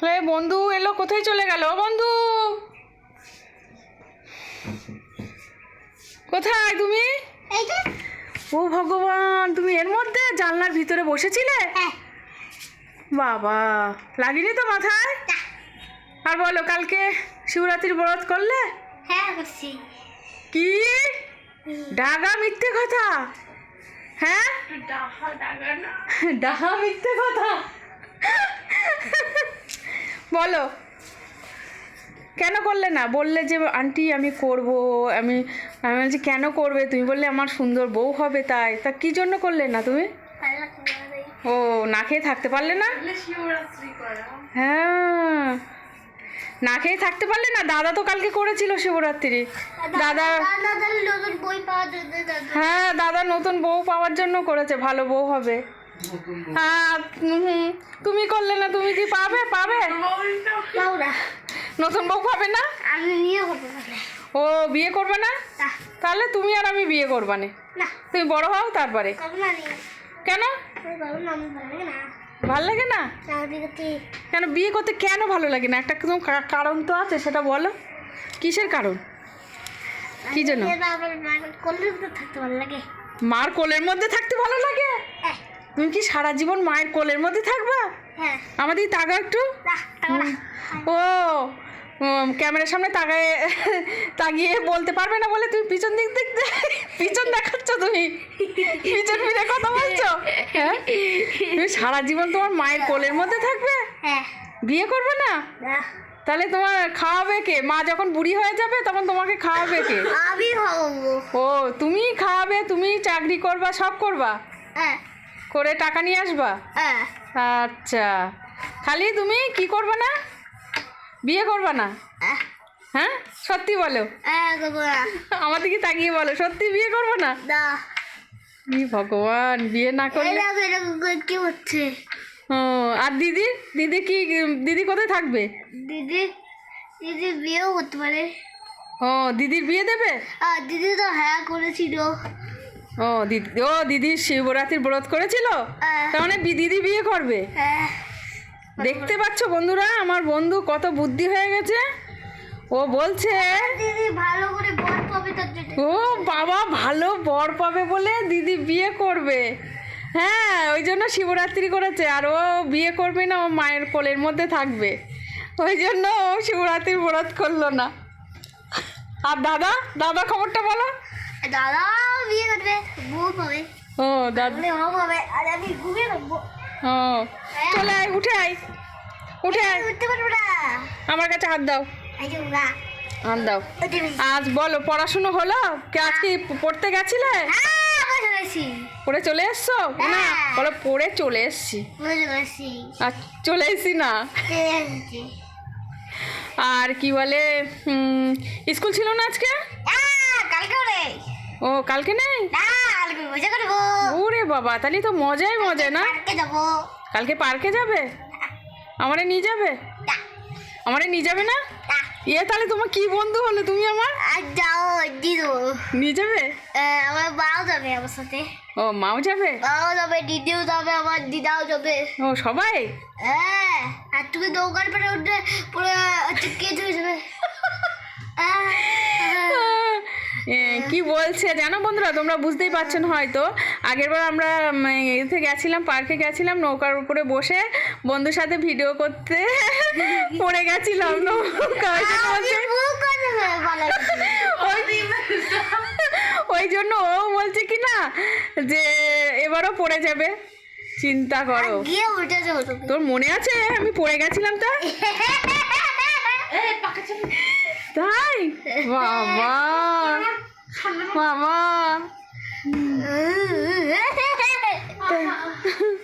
এ বন্ধু এলো কোথায় চলে গেল? ও বন্ধু! কোথায় তুমি? ও ভগবান তুমি এর মধ্যে জানলার ভিতরে বসেছিলে? হ্যাঁ। বাবা লাগিনি তো মাথায়? আর বলো কালকে শিবরাত্রির ব্রত করলে? হ্যাঁ কি? ডাগা মিথ্যে কথা? হ্যাঁ? ডাহা মিথ্যে কথা? বলো। কেন করলে না? বললে যে আন্টি আমি করব। আমি আমি বলছি কেন করবে? তুমি বললে আমার সুন্দর বউ হবে তাই। তা কি জন্য করলে না তুমি? ও না খেয়ে থাকতে পারলে না? হ্যাঁ। না খেয়ে থাকতে পারলে না? দাদা তো কালকে করেছিল শিবরাত্রি। দাদা হ্যাঁ দাদা নতুন বউ পাওয়ার জন্য করেছে ভালো বউ হবে। হ্যাঁ তুমি করলে না তুমি কি পাবে? পাবে? নতুন বউ পাবে না? আমি করব ও বিয়ে করবে না? তাহলে তুমি আর আমি বিয়ে করবানে না। তুমি বড় হও তারপরে। করব কেন? ভালো লাগে না। কেন বিয়ে করতে কেন ভালো লাগে না? একটা কারণ তো আছে সেটা বলো। কিসের কারণ? কি জন্য? মার কোলের মধ্যে থাকতে ভালো লাগে। তুমি কি সারা জীবন মায়ের কোলের মধ্যে থাকবা? হ্যাঁ। আমাদের তাগা একটু। ও ক্যামেরার সামনে তাকায় তাকিয়ে বলতে পারবে না বলে তুমি পিছন দিক দেখতে পিছন দেখাচ্ছ তুমি। পিছন ফিরে কথা বলছো? হ্যাঁ? তুমি সারা জীবন তোমার মায়ের কোলের মধ্যে থাকবে? হ্যাঁ। বিয়ে করবে না? তাহলে তোমার খাওয়াবে কে? মা যখন বুড়ি হয়ে যাবে তখন তোমাকে খাওয়াবে কে? আমি ও তুমি খাওয়াবে তুমি চাকরি করবা সব করবা? হ্যাঁ। করে টাকা নিয়ে আসবা? হ্যাঁ। আচ্ছা। খালি তুমি কি করবে না? বিয়ে করবে না? হ্যাঁ। হ্যাঁ? সত্যি বলো। হ্যাঁ আমার দিকে তাকিয়ে বলো? সত্যি বিয়ে করবে না? ভগবান বিয়ে না করলে কি হচ্ছে? ও আর দিদি? দিদি কি দিদি কোথায় থাকবে? দিদি দিদি বিয়েও করতে পারে। ও দিদির বিয়ে দেবে? দিদি তো হ্যাঁ করেছিল। ও দিদি ও দিদি শিবরাত্রির ব্রত করেছিল? হ্যাঁ। তার মানে দিদি বিয়ে করবে? হ্যাঁ। দেখতে পাচ্ছ বন্ধুরা আমার বন্ধু কত বুদ্ধি হয়ে গেছে। ও বলছে ও বাবা ভালো বর পাবে বলে দিদি বিয়ে করবে। হ্যাঁ ওই জন্য শিবরাত্রি করেছে আর ও বিয়ে করবে না ও মায়ের কোলের মধ্যে থাকবে। ওই জন্য ও শিবরাত্রির ব্রত করল না। আর দাদা দাদা খবরটা বলো। দাদা বিয়ে করবে বউ পাবে ও দাদা বলে আর আমি ঘুমিয়ে থাকব ও চলে আয় উঠে আয় উঠে আয় উঠতে পারব না আমার কাছে হাত দাও না হাত দাও আজ বলো পড়াশুনো হলো? কে আজকে পড়তে গেছিলে? হ্যাঁ পড়ে চলে এসছো? না হ্যাঁ। বলো পড়ে চলে এসছি। আর চলে এসছি। না? আর কি বলে স্কুল ছিল না আজকে? ও কালকে নেই? ওরে বাবা তাহলে তো মজাই মজা না? কালকে পার্কে যাবে। আমারে নিয়ে যাবে? আমারে নিয়ে যাবে না? ইয়ে তাহলে তোমার কি বন্ধু হলো তুমি আমার? যাও দিদু নিয়ে যাবে? আমার মাও যাবে আমার সাথে। ও মাও যাবে? মাও যাবে দিদিও যাবে আমার দিদাও যাবে। ও সবাই? হ্যাঁ আর তুমি দোকান পরে উঠে পুরো কি বলছে জানো বন্ধুরা তোমরা বুঝতেই পারছেন হয়তো। আগেরবার আমরা এতে গেছিলাম পার্কে গেছিলাম নৌকার উপরে বসে বন্ধুর সাথে ভিডিও করতে পড়ে গেছিলাম নৌকা ওই জন্য ও বলছে কি না যে এবারও পড়ে যাবে চিন্তা করো। তোর মনে আছে? আমি পড়ে গেছিলাম তা? তাই? বাবা। মামা।